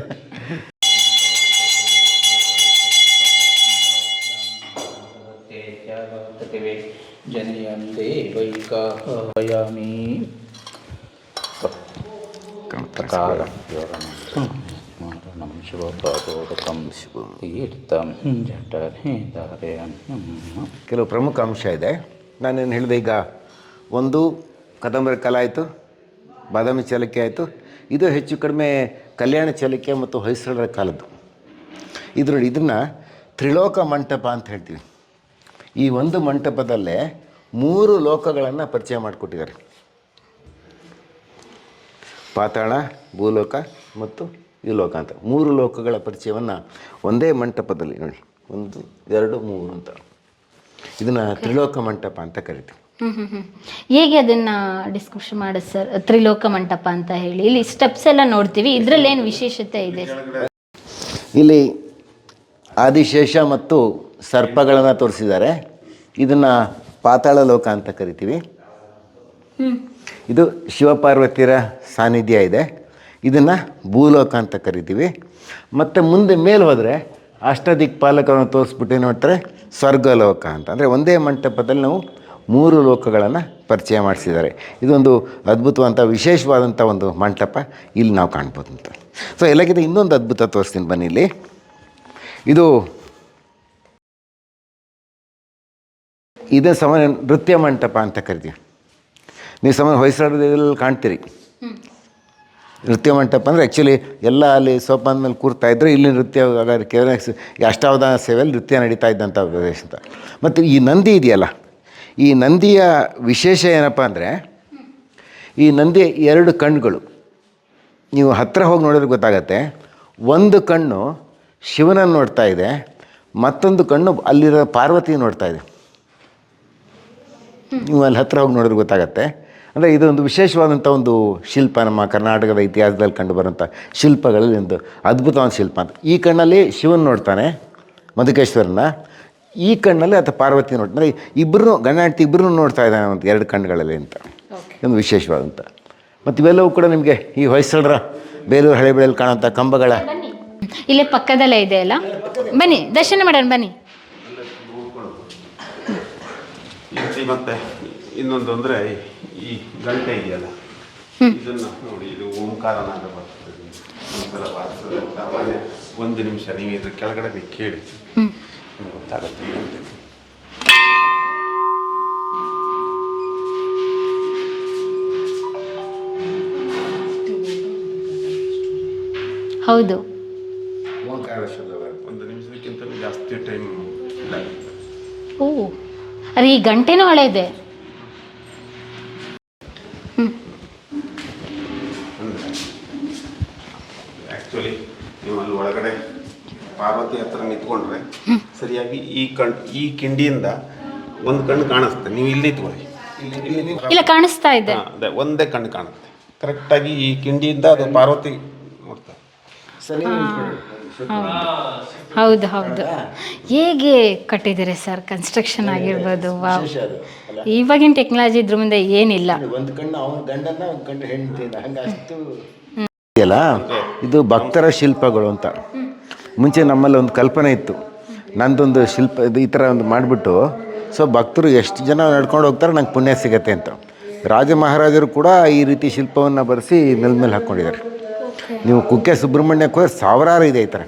A: ಕೆಲವು ಪ್ರಮುಖ ಅಂಶ ಇದೆ. ನಾನೇನು ಹೇಳಿದೆ ಈಗ? ಒಂದು, ಕದಂಬರಿ ಕಲ ಆಯಿತು, ಬಾದಾಮಿ ಚಲಕ್ಕೆ ಆಯಿತು. ಇದು ಹೆಚ್ಚು ಕಡಿಮೆ ಕಲ್ಯಾಣ ಚಲಕ್ಕೆ ಮತ್ತು ಹೊಯ್ಸಳರ ಕಾಲದ್ದು. ಇದರಲ್ಲಿ ಇದನ್ನು ತ್ರಿಲೋಕ ಮಂಟಪ ಅಂತ ಹೇಳ್ತೀವಿ. ಈ ಒಂದು ಮಂಟಪದಲ್ಲೇ ಮೂರು ಲೋಕಗಳನ್ನು ಪರಿಚಯ ಮಾಡಿಕೊಟ್ಟಿದ್ದಾರೆ. ಪಾತಾಳ, ಭೂಲೋಕ ಮತ್ತು ಈ ಲೋಕ ಅಂತ. ಮೂರು ಲೋಕಗಳ ಪರಿಚಯವನ್ನು ಒಂದೇ ಮಂಟಪದಲ್ಲಿ ನೋಡಿ. ಒಂದು ಎರಡು ಮೂರು ಅಂತ. ಇದನ್ನು ತ್ರಿಲೋಕ ಮಂಟಪ ಅಂತ ಕರಿತೀವಿ.
B: ಹೇಗೆ ಅದನ್ನ ಡಿಸ್ಕ್ರಿಪ್ಷನ್ ಮಾಡೋದು ಸರ್? ತ್ರಿಲೋಕ ಮಂಟಪ ಅಂತ ಹೇಳಿ. ಇಲ್ಲಿ ಸ್ಟೆಪ್ಸ್ ಎಲ್ಲ ನೋಡ್ತೀವಿ. ಇದ್ರಲ್ಲಿ ಏನು ವಿಶೇಷತೆ ಇದೆ?
A: ಇಲ್ಲಿ ಆದಿಶೇಷ ಮತ್ತು ಸರ್ಪಗಳನ್ನು ತೋರಿಸಿದ್ದಾರೆ. ಇದನ್ನು ಪಾತಾಳ ಲೋಕ ಅಂತ ಕರಿತೀವಿ. ಇದು ಶಿವಪಾರ್ವತಿಯರ ಸಾನ್ನಿಧ್ಯ ಇದೆ. ಇದನ್ನು ಭೂಲೋಕ ಅಂತ ಕರಿತೀವಿ. ಮತ್ತು ಮುಂದೆ ಮೇಲೆ ಹೋದರೆ ಅಷ್ಟದಿಕ್ಪಾಲಕರನ್ನು ತೋರಿಸ್ಬಿಟ್ಟು ಏನು ಮಾಡ್ತಾರೆ? ಸ್ವರ್ಗಲೋಕ ಅಂತ. ಅಂದರೆ ಒಂದೇ ಮಂಟಪದಲ್ಲಿ ನಾವು ಮೂರು ಲೋಕಗಳನ್ನು ಪರಿಚಯ ಮಾಡಿಸಿದ್ದಾರೆ. ಇದೊಂದು ಅದ್ಭುತವಂತ ವಿಶೇಷವಾದಂಥ ಒಂದು ಮಂಟಪ ಇಲ್ಲಿ ನಾವು ಕಾಣ್ಬೋದು ಅಂತ ಸೊ ಎಲ್ಲಕ್ಕಿಂತ ಇನ್ನೊಂದು ಅದ್ಭುತ ತೋರಿಸ್ತೀನಿ ಬನ್ನಿ ಇಲ್ಲಿ. ಇದು ಇದೇ ಸಮಯ ನೃತ್ಯ ಮಂಟಪ ಅಂತ ಕರಿತೀವಿ. ನೀವು ಸಮಾನ ಹೊಯ್ಸಳದಲ್ಲಿ ಕಾಣ್ತೀರಿ. ನೃತ್ಯ ಮಂಟಪ ಅಂದರೆ ಆ್ಯಕ್ಚುಲಿ ಎಲ್ಲ ಅಲ್ಲಿ ಸೋಪಾನ ಮೇಲೆ ಕೂರ್ತಾ ಇದ್ದರೆ ಇಲ್ಲಿ ನೃತ್ಯ ಕೇವಲ ಅಷ್ಟಾವಧಾನ ಸೇವೆಯಲ್ಲಿ ನೃತ್ಯ ನಡೀತಾ ಇದ್ದಂಥ ಪ್ರದೇಶ ಅಂತ. ಮತ್ತು ಈ ನಂದಿ ಇದೆಯಲ್ಲ, ಈ ನಂದಿಯ ವಿಶೇಷ ಏನಪ್ಪ ಅಂದರೆ, ಈ ನಂದಿ ಎರಡು ಕಣ್ಣುಗಳು. ನೀವು ಹತ್ತಿರ ಹೋಗಿ ನೋಡಿದ್ರೆ ಗೊತ್ತಾಗತ್ತೆ, ಒಂದು ಕಣ್ಣು ಶಿವನನ್ನು ನೋಡ್ತಾ ಇದೆ, ಮತ್ತೊಂದು ಕಣ್ಣು ಅಲ್ಲಿರೋ ಪಾರ್ವತಿ ನೋಡ್ತಾ ಇದೆ. ನೀವು ಅಲ್ಲಿ ಹತ್ತಿರ ಹೋಗಿ ನೋಡಿದ್ರೆ ಗೊತ್ತಾಗತ್ತೆ ಅಂದರೆ ಇದೊಂದು ವಿಶೇಷವಾದಂಥ ಒಂದು ಶಿಲ್ಪ ನಮ್ಮ ಕರ್ನಾಟಕದ ಇತಿಹಾಸದಲ್ಲಿ ಕಂಡುಬರುವಂಥ ಶಿಲ್ಪಗಳಲ್ಲಿ ಒಂದು ಅದ್ಭುತವಾದ ಶಿಲ್ಪ ಅಂತ. ಈ ಕಣ್ಣಲ್ಲಿ ಶಿವನ್ ನೋಡ್ತಾನೆ ಮಧುಕೇಶ್ವರನ ಈ ಕಣ್ಣಲ್ಲಿ ಅಥವಾ ಪಾರ್ವತಿ ನೋಡ್ತಾನೆ. ಇಬ್ಬರು ಗಂಡ ಹೆಂಡತಿ ಇಬ್ಬರೂ ನೋಡ್ತಾ ಇದ್ದಾನೆ ಅಂತ ಎರಡು ಕಣ್ಣುಗಳಲ್ಲಿ ಅಂತ. ಒಂದು ವಿಶೇಷವಾದಂಥ ಮತ್ತು ಇವೆಲ್ಲವೂ ಕೂಡ ನಿಮಗೆ ಈ ಹೊಯ್ಸಳರ ಬೇಲೂರು ಹಳೆಬೆಳೆಯಲ್ಲಿ ಕಾಣುವಂಥ ಕಂಬಗಳ.
B: ಇಲ್ಲೇ ಪಕ್ಕದಲ್ಲೇ ಇದೆ ಅಲ್ಲ? ಬನ್ನಿ ದರ್ಶನ ಮಾಡೋಣ ಬನ್ನಿ.
C: ಮತ್ತೆ ಇನ್ನೊಂದು ಅಂದರೆ ಈ ಗಂಟೆ ಇದೆಯಲ್ಲ? ಇದನ್ನ ನೋಡಿ ಇದು ಓಂಕಾರನಾದ ಬರ್ತದೆ ಒಂದ್ಸಲ ಬಾರಿಸಿದ್ರೆ ಸಾಮಾನ್ಯ ಒಂದು ನಿಮಿಷ ನೀವು ಇದ್ರ ಕೆಳಗಡೆ ನೀವು ಕೇಳಿ. ನಿಮ್ಗೆ ಗೊತ್ತಾಗುತ್ತೆ
B: ಹೌದು.
C: ಓಂಕಾರ ಒಂದು ನಿಮಿಷಕ್ಕಿಂತಲೂ ಜಾಸ್ತಿ ಟೈಮ್ ಇಲ್ಲ.
B: ಓ ಅರೆ ಈ ಗಂಟೆನೂ ಹಳೆದೆ
C: ಆ್ಯಕ್ಚುಲಿ ನೀವು ಅಲ್ಲಿ ಒಳಗಡೆ ಪಾರ್ವತಿ ಹತ್ರ ನಿಂತ್ಕೊಂಡ್ರೆ ಸರಿಯಾಗಿ ಈ ಕಣ್ ಈ ಕಿಂಡಿಯಿಂದ ಒಂದು ಕಣ್ಣು ಕಾಣಿಸುತ್ತೆ ನೀವು ಇಲ್ಲಿ ನಿಂತ್ಕೊಳ್ಳಿ ಇಲ್ಲ
B: ಕಾಣಿಸ್ತಾ ಇದೆ.
C: ಹಾ, ಅದೇ ಒಂದೇ ಕಣ್ಣು ಕಾಣುತ್ತೆ. ಕರೆಕ್ಟಾಗಿ ಈ ಕಿಂಡಿಯಿಂದ ಅದು ಪಾರ್ವತಿ ನೋಡ್ತಾರೆ
B: ಹೌದು ಹೌದು. ಹೇಗೆ ಕಟ್ಟಿದ್ದೀರಿ ಸರ್ ಕನ್ಸ್ಟ್ರಕ್ಷನ್ ಆಗಿರ್ಬೋದು? ವಾವ್ ಇವಾಗಿನ ಟೆಕ್ನಾಲಜಿ ಇದ್ರ ಮುಂದೆ ಏನಿಲ್ಲ.
A: ಒಂದು ಕಣ್ಣು ಅವನ ಗಂಡನ ಒಂದು ಕಣ್ಣು ಹೆಂಡತಿನ ಹಂಗೆ ಅಷ್ಟು ಇದೆಯಲ್ಲ ಇದು ಭಕ್ತರ ಶಿಲ್ಪಗಳು ಅಂತ. ಮುಂಚೆ ನಮ್ಮಲ್ಲಿ ಒಂದು ಕಲ್ಪನೆ ಇತ್ತು. ನಂದೊಂದು ಶಿಲ್ಪ ಇದು ಈ ಥರ ಒಂದು ಮಾಡಿಬಿಟ್ಟು ಸೊ ಭಕ್ತರು ಎಷ್ಟು ಜನ ನಡ್ಕೊಂಡು ಹೋಗ್ತಾರೆ ನಂಗೆ ಪುಣ್ಯ ಸಿಗತ್ತೆ ಅಂತ. ರಾಜ ಮಹಾರಾಜರು ಕೂಡ ಈ ರೀತಿ ಶಿಲ್ಪವನ್ನು ಬರೆಸಿ ನೆಲದ ಮೇಲೆ ಹಾಕ್ಕೊಂಡಿದ್ದಾರೆ. ನೀವು ಕುಕ್ಕೆ ಸುಬ್ರಹ್ಮಣ್ಯಕ್ಕೆ ಹೋದ್ರೆ ಸಾವಿರಾರು ಇದೆ ಈ ಥರ.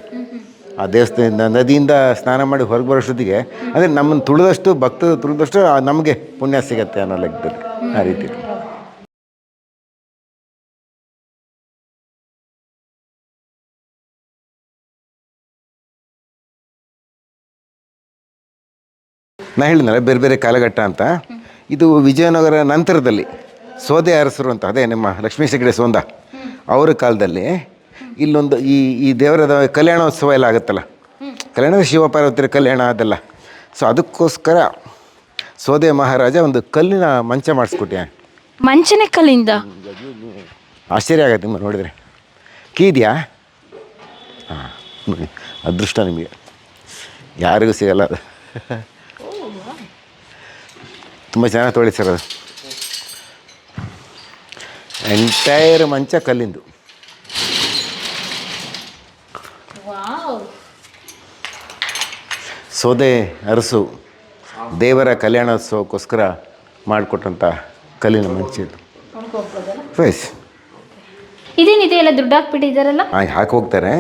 A: ಆ ದೇವಸ್ಥಾನದಿಂದ ನದಿಯಿಂದ ಸ್ನಾನ ಮಾಡಿ ಹೊರಗೆ ಬರೋಷ್ಟೊತ್ತಿಗೆ ಅಂದರೆ ನಮ್ಮನ್ನು ತುಳಿದಷ್ಟು ಭಕ್ತರು ತುಳಿದಷ್ಟು ನಮಗೆ ಪುಣ್ಯ ಸಿಗತ್ತೆ ಅನ್ನೋ ಲೆಕ್ಕದಲ್ಲಿ ಆ ರೀತಿ. ನಾ ಹೇಳಿದ್ನಲ್ಲ ಬೇರೆ ಬೇರೆ ಕಾಲಘಟ್ಟ ಅಂತ. ಇದು ವಿಜಯನಗರ ನಂತರದಲ್ಲಿ ಸೋದೆ ಅರಸರು ಅಂತ ಅದೇ ನಿಮ್ಮ ಲಕ್ಷ್ಮೀ ಹೆಗಡೆ ಸೋಂದ ಅವರ ಕಾಲದಲ್ಲಿ ಇಲ್ಲೊಂದು ಈ ಈ ದೇವರದ ಕಲ್ಯಾಣೋತ್ಸವ ಎಲ್ಲ ಆಗುತ್ತಲ್ಲ. ಕಲ್ಯಾಣ ಶಿವಪಾರ್ವತಿಯ ಕಲ್ಯಾಣ ಅದೆಲ್ಲ. ಸೊ ಅದಕ್ಕೋಸ್ಕರ ಸೋದೆ ಮಹಾರಾಜ ಒಂದು ಕಲ್ಲಿನ ಮಂಚ ಮಾಡಿಸ್ಕೊಟ್ಟೆ
B: ಮಂಚನೆ ಕಲ್ಲಿಂದ?
A: ಆಶ್ಚರ್ಯ ಆಗತ್ತೆ ನಿಮ್ಮ ನೋಡಿದರೆ. ಕೀ ಇದೆಯಾ ಹಾಂ ನೋಡಿ ಅದೃಷ್ಟ ನಿಮಗೆ. ಯಾರಿಗೂ ಸಿಗಲ್ಲ ಅದು. ತುಂಬ ಚೆನ್ನಾಗಿ ತೊಳಿ ಸರ್ ಅದು. ಎಂಟೈರ್ ಮಂಚ ಕಲ್ಲಿಂದು. ಸೋದೆ ಅರಸು ದೇವರ ಕಲ್ಯಾಣೋತ್ಸವಕ್ಕೋಸ್ಕರ ಮಾಡಿಕೊಟ್ಟಂಥ ಕಲ್ಲಿನ ಮಂಚ ಇದು. ಫೇಸ್
B: ಇದೇನಿದೆ ಎಲ್ಲ ದುಡ್ಡು ಹಾಕ್ಬಿಟ್ಟಿದ್ದಾರಲ್ಲ?
A: ಹಾಕಿ ಹೋಗ್ತಾರೆ.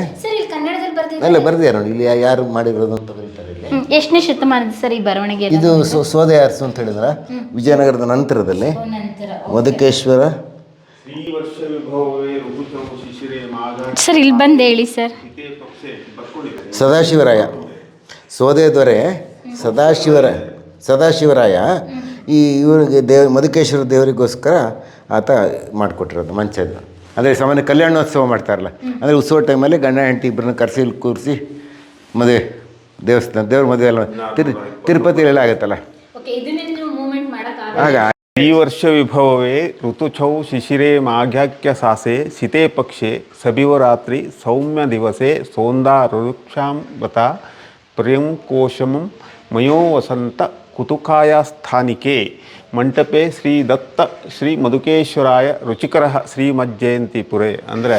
A: ಅಲ್ಲ ಬರ್ದಿದ್ದಾರೆ? ನೋಡಿ ಇಲ್ಲಿ ಯಾರು ಮಾಡಿರೋದು ಅಂತ
B: ಎಷ್ಟನೇ ಶತಮಾನದ ಸರ್ ಈ ಬರವಣಿಗೆ
A: ಇದು ಸೊ- ಸೋದೆ ಅರಸು ಅಂತ ಹೇಳಿದ್ರೆ? ವಿಜಯನಗರದ ನಂತರದಲ್ಲಿ
B: ನಂತರ
A: ಮಧುಕೇಶ್ವರ.
C: ಶ್ರೀ ವರ್ಷ ವಿಭವವೇ ಋತುಚೌ ಶಿಶಿರೆ ಮಾಘ
B: ಸರ್ ಇಲ್ಲಿ ಬಂದು ಹೇಳಿ ಸರ್.
C: ಇದೇ ಪಕ್ಷೆ ಬರ್ಕೊಂಡಿದ್ದಾರೆ
A: ಸದಾಶಿವರಾಯ. ಸೋದೆ ದೊರೆ ಸದಾಶಿವರ ಸದಾಶಿವರಾಯ. ಈ ಇವರಿಗೆ ದೇವ ಮಧುಕೇಶ್ವರ ದೇವರಿಗೋಸ್ಕರ ಆತ ಮಾಡಿಕೊಟ್ಟಿರೋದು ಮಂಚದ್ದು. ಅಂದರೆ ಸಾಮಾನ್ಯ ಕಲ್ಯಾಣೋತ್ಸವ ಮಾಡ್ತಾರಲ್ಲ ಅಂದರೆ ಉತ್ಸವ ಟೈಮಲ್ಲಿ ಗಂಡ ಹೆಂಡತಿ ಇಬ್ಬರನ್ನ ಕರೆಸಿ ಕೂರಿಸಿ ಮದುವೆ. ದೇವಸ್ಥಾನ ದೇವ್ರ ಮದುವೆ ಎಲ್ಲ ತಿರು ತಿರುಪತಿಲೆಲ್ಲ ಆಗುತ್ತಲ್ಲ?
B: ಓಕೆ ಇದನ್ನೇ ನೀವು ಮೂವ್ಮೆಂಟ್ ಮಾಡಕ್ಕೆ
A: ಆಗ
C: ಈ ವರ್ಷ ವಿಭವವೇ ಋತುಛೌ ಶಿಶಿರೇ ಮಾಘ್ಯಾಖ್ಯ ಸಾಸೆ ಸಿತೆ ಪಕ್ಷೆ ಸಬಿವರಾತ್ರಿ ಸೌಮ್ಯ ದಿವಸೆ ಸೋಂದಾ ರುಕ್ಷಾಂ ಬತ ಪ್ರಿಯಂ ಕೋಶಮಂ ಮಯೋ ವಸಂತ ಕುತುಕಾಯ ಸ್ಥಾನಿಕೆ ಮಂಟಪೆ ಶ್ರೀ ದತ್ತ ಶ್ರೀ ಮಧುಕೇಶ್ವರಾಯ ರುಚಿಕರ ಶ್ರೀಮಜ್ಜಯಂತಿ ಪುರೆ ಅಂದರೆ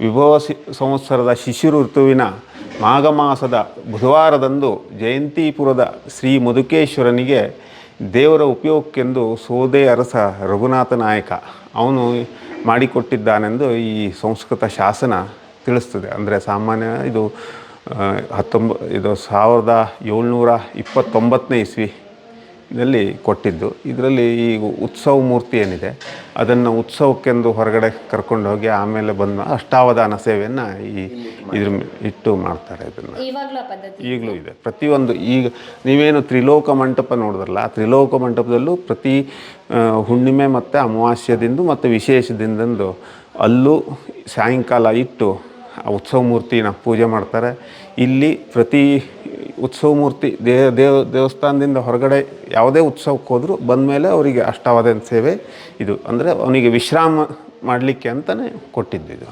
C: ವಿಭವ ಸಿ- ಸಂವತ್ಸರದ ಶಿಶಿರು ಋತುವಿನ ಮಾಘ ಮಾಸದ ಬುಧವಾರದಂದು ಜಯಂತಿಪುರದ ಶ್ರೀ ಮಧುಕೇಶ್ವರನಿಗೆ ದೇವರ ಉಪಯೋಗಕ್ಕೆಂದು ಸೋದೆ ಅರಸ ರಘುನಾಥ ನಾಯಕ ಅವನು ಮಾಡಿಕೊಟ್ಟಿದ್ದಾನೆಂದು ಈ ಸಂಸ್ಕೃತ ಶಾಸನ ತಿಳಿಸ್ತದೆ. ಅಂದರೆ ಸಾಮಾನ್ಯ ಇದು ಹತ್ತೊಂಬ, ಇದು ಸಾವಿರದ ಏಳ್ನೂರ ಇಪ್ಪತ್ತೊಂಬತ್ತನೇ ಇಸ್ವಿ ದಲ್ಲಿ ಕೊಟ್ಟಿದ್ದು. ಇದರಲ್ಲಿ ಈ ಉತ್ಸವ ಮೂರ್ತಿ ಏನಿದೆ ಅದನ್ನು ಉತ್ಸವಕ್ಕೆಂದು ಹೊರಗಡೆ ಕರ್ಕೊಂಡು ಹೋಗಿ ಆಮೇಲೆ ಬಂದ ಅಷ್ಟಾವಧಾನ ಸೇವೆಯನ್ನು ಈ ಇದ್ರ ಇಟ್ಟು ಮಾಡ್ತಾರೆ ಇದನ್ನು. ಈಗಲೂ ಇದೆ. ಪ್ರತಿಯೊಂದು ಈಗ ನೀವೇನು ತ್ರಿಲೋಕ ಮಂಟಪ ನೋಡಿದ್ರಲ್ಲ ಆ ತ್ರಿಲೋಕ ಮಂಟಪದಲ್ಲೂ ಪ್ರತಿ ಹುಣ್ಣಿಮೆ ಮತ್ತು ಅಮಾವಾಸ್ಯದಿಂದ ಮತ್ತು ವಿಶೇಷದಿಂದಂದು ಅಲ್ಲೂ ಸಾಯಂಕಾಲ ಇಟ್ಟು ಆ ಉತ್ಸವ ಮೂರ್ತಿನ ಪೂಜೆ ಮಾಡ್ತಾರೆ. ಇಲ್ಲಿ ಪ್ರತಿ ಉತ್ಸವ ಮೂರ್ತಿ ದೇ ದೇವ ದೇವಸ್ಥಾನದಿಂದ ಹೊರಗಡೆ ಯಾವುದೇ ಉತ್ಸವಕ್ಕೆ ಹೋದರೂ ಬಂದಮೇಲೆ ಅವರಿಗೆ ಅಷ್ಟಾವಧಾನ ಸೇವೆ ಇದು. ಅಂದರೆ ಅವನಿಗೆ ವಿಶ್ರಾಮ ಮಾಡಲಿಕ್ಕೆ ಅಂತಲೇ ಕೊಟ್ಟಿದ್ದು ಇದು.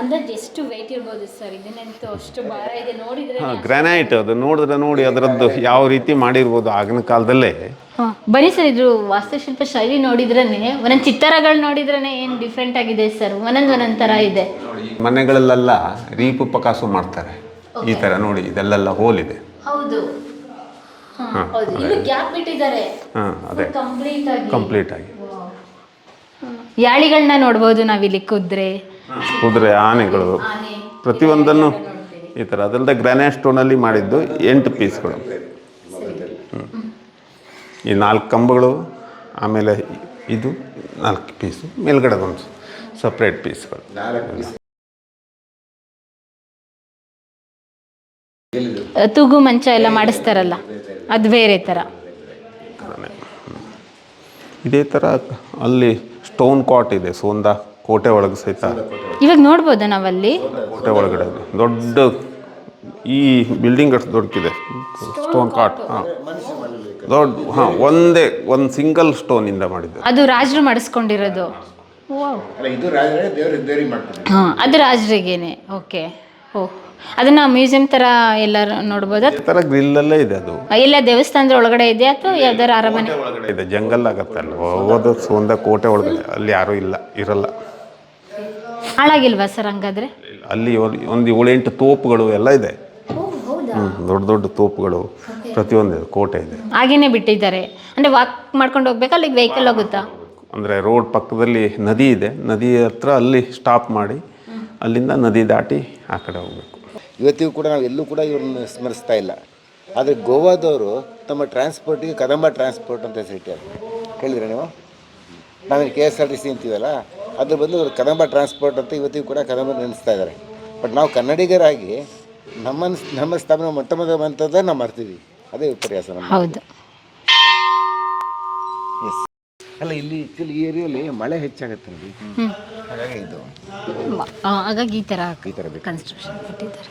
B: ಅಂದ್ರೆ ಎಷ್ಟು ವೆಯ್ಟ್ ಇರ್ಬೋದು ಸರ್ ಇದನ್ನಂತೂ ಅಷ್ಟು ಭಾರ ಇದೆ ನೋಡಿದ್ರೆ
C: ಹಾಂ ಗ್ರಾನೈಟ್ ಅದು ನೋಡಿದ್ರೆ ನೋಡಿ ಅದರದ್ದು ಯಾವ ರೀತಿ ಮಾಡಿರ್ಬೋದು ಆಗಿನ ಕಾಲದಲ್ಲೇ.
B: ಬರಿ ಬನ್ನಿ ಸರ್ ಇದು ವಾಸ್ತುಶಿಲ್ಪ ಶೈಲಿ ನೋಡಿದ್ರೇ ಒಂದೊಂದು ಚಿತ್ತಾರಗಳು ನೋಡಿದ್ರೇ ಏನು ಡಿಫ್ರೆಂಟ್ ಆಗಿದೆ ಸರ್ ಒಂದೊಂದು ಒಂದೊಂದು ಥರ ಇದೆ.
C: ಮನೆಗಳಲ್ಲೆಲ್ಲ ರೀಪು ಪಕಾಸು ಮಾಡ್ತಾರೆ. ಈ ಥರ ನೋಡಿ ಇದೆಲ್ಲೆಲ್ಲ ಹೋಲಿದೆ
B: ಹೌದು. ಹೌದು. ಇಲ್ಲಿ ಗ್ಯಾಪ್ ಬಿಟ್ಟಿದ್ದಾರೆ.
C: ಹಾಂ ಅದೇ.
B: ಕಂಪ್ಲೀಟ್ ಆಗಿ.
C: ಕಂಪ್ಲೀಟ್ ಆಗಿ.
B: ಯಾಳಿಗಳನ್ನ ನೋಡ್ಬೋದು ನಾವಿಲ್ಲಿ ಕುದ್ರೆ?
C: ಕುದುರೆ ಆನೆಗಳು.
B: ಆನೆ.
C: ಪ್ರತಿಯೊಂದನ್ನು ಈ ಥರ. ಅದಲ್ಲದೆ ಗ್ರಾನೈಟ್ ಸ್ಟೋನಲ್ಲಿ ಮಾಡಿದ್ದು ಎಂಟು ಪೀಸ್ಗಳು. ಈ ನಾಲ್ಕು ಕಂಬಗಳು ಆಮೇಲೆ ಇದು ನಾಲ್ಕು ಪೀಸು ಮೇಲ್ಗಡೆ ಒಂದು ಸಪ್ರೇಟ್ ಪೀಸ್ಗಳು.
B: ತೂಗು ಮಂಚ ಎಲ್ಲ ಮಾಡಿಸ್ತಾರಲ್ಲ ಅದು ಬೇರೆ ಥರ.
C: ಇದೇ ಥರ ಅಲ್ಲಿ ಸ್ಟೋನ್ ಕಾಟ್ ಇದೆ ಸೋಂದ ಕೋಟೆ ಒಳಗೆ ಸಹಿತ.
B: ಇವಾಗ ನೋಡ್ಬೋದಾ ನಾವಲ್ಲಿ?
C: ಕೋಟೆ ಒಳಗಡೆ ಇದೆ. ದೊಡ್ಡ ಈ ಬಿಲ್ಡಿಂಗ್ ಅಷ್ಟು ಸ್ಟೋನ್ ಕಾಟ್ ಹಾಂ. ದೊಡ್ಡ ಹಾಂ ಒಂದೇ ಒಂದು ಸಿಂಗಲ್ ಸ್ಟೋನಿಂದ ಮಾಡಿದ್ದು
B: ಅದು ರಾಜರು ಮಾಡಿಸ್ಕೊಂಡಿರೋದು.
A: ಅಲ್ಲ ಇದು ರಾಜರೇ ದೇವ್ರ ದೇವ್ರಿಗೆ ಮಾಡ್ತಾರೆ
B: ಹಾಂ ಅದು ರಾಜರಿಗೇನೆ. ಓಕೆ. ಓ. ಅದನ್ನ ಮ್ಯೂಸಿಯಂ ತರ ಎಲ್ಲರೂ ನೋಡ್ಬೋದಾ?
C: ಥರ ಗ್ರಿಲ್ಲಲ್ಲೇ ಇದೆ ಅದು.
B: ಎಲ್ಲ ದೇವಸ್ಥಾನದ ಒಳಗಡೆ ಇದೆ ಅಥವಾ ಯಾವ್ದಾರ ಅರಮನೆ?
C: ಒಳಗಡೆ ಇದೆ ಜಂಗಲ್ ಆಗತ್ತಲ್ಲ. ಅಲ್ಲಿ ಸುಂದ ಕೋಟೆ ಒಳಗಡೆ ಅಲ್ಲಿ ಯಾರೂ ಇಲ್ಲ ಇರಲ್ಲ.
B: ಹಾಳಾಗಿಲ್ವಾ ಸರ್ ಹಂಗಾದ್ರೆ?
C: ಅಲ್ಲಿ ಒಂದ್- ಒಂದು ಏಳೆಂಟು ತೋಪುಗಳು ಎಲ್ಲ ಇದೆ. ಹ್ಮ್, ದೊಡ್ಡ ದೊಡ್ಡ ತೋಪುಗಳು ಪ್ರತಿಯೊಂದು ಇದೆ, ಕೋಟೆ ಇದೆ.
B: ಹಾಗೇನೆ ಬಿಟ್ಟಿದ್ದಾರೆ. ಅಂದ್ರೆ ವಾಕ್ ಮಾಡ್ಕೊಂಡು ಹೋಗ್ಬೇಕಾ ಅಲ್ಲಿಗೆ ವೆಹಿಕಲ್ ಹೋಗುತ್ತಾ?
C: ಅಂದರೆ ರೋಡ್ ಪಕ್ಕದಲ್ಲಿ ನದಿ ಇದೆ ನದಿ ಹತ್ರ ಅಲ್ಲಿ ಸ್ಟಾಪ್ ಮಾಡಿ ಅಲ್ಲಿಂದ ನದಿ ದಾಟಿ ಆ ಕಡೆ ಹೋಗ್ಬೇಕು.
A: ಇವತ್ತಿಗೂ ಕೂಡ ನಾವು ಎಲ್ಲೂ ಕೂಡ ಇವ್ರನ್ನ ಸ್ಮರಿಸ್ತಾ ಇಲ್ಲ. ಆದರೆ ಗೋವಾದವರು ತಮ್ಮ ಟ್ರಾನ್ಸ್ಪೋರ್ಟಿಗೆ ಕದಂಬ ಟ್ರಾನ್ಸ್ಪೋರ್ಟ್ ಅಂತ ಹೆಸರಿಟ್ಟಾರೆ ಕೇಳಿದ್ರೆ ನೀವು? ನಾವೇನು K S R T C ಅಂತೀವಲ್ಲ ಅದ್ರ ಬದಲು ಅವರು ಕದಂಬ ಟ್ರಾನ್ಸ್ಪೋರ್ಟ್ ಅಂತ ಇವತ್ತಿಗೂ ಕೂಡ ಕದಂಬ ನೆನೆಸ್ತಾ ಇದ್ದಾರೆ. ಬಟ್ ನಾವು ಕನ್ನಡಿಗರಾಗಿ ನಮ್ಮ ನಮ್ಮ ಸ್ಥಾಪನೆ ಮೊಟ್ಟ ಮೊದಲು ಬಂತದ ನಾವು ಮಾಡ್ತೀವಿ ಅದೇ ವಿಪರ್ಯಾಸ ನಮ್ಮ
B: ಹೌದು.
A: ಅಲ್ಲ ಇಲ್ಲಿ ಇಲ್ಲಿ ಏರಿಯಲ್ಲಿ ಮಳೆ ಹೆಚ್ಚಾಗುತ್ತೆ ನೋಡಿ. ಹಾಗಾಗಿ ಇದು
B: ಹಾಗಾಗಿ ಈ ಥರ
A: ಈ ಥರ
B: ಕನ್ಸ್ಟ್ರಕ್ಷನ್ ಕೊಟ್ಟಿದ್ದಾರೆ.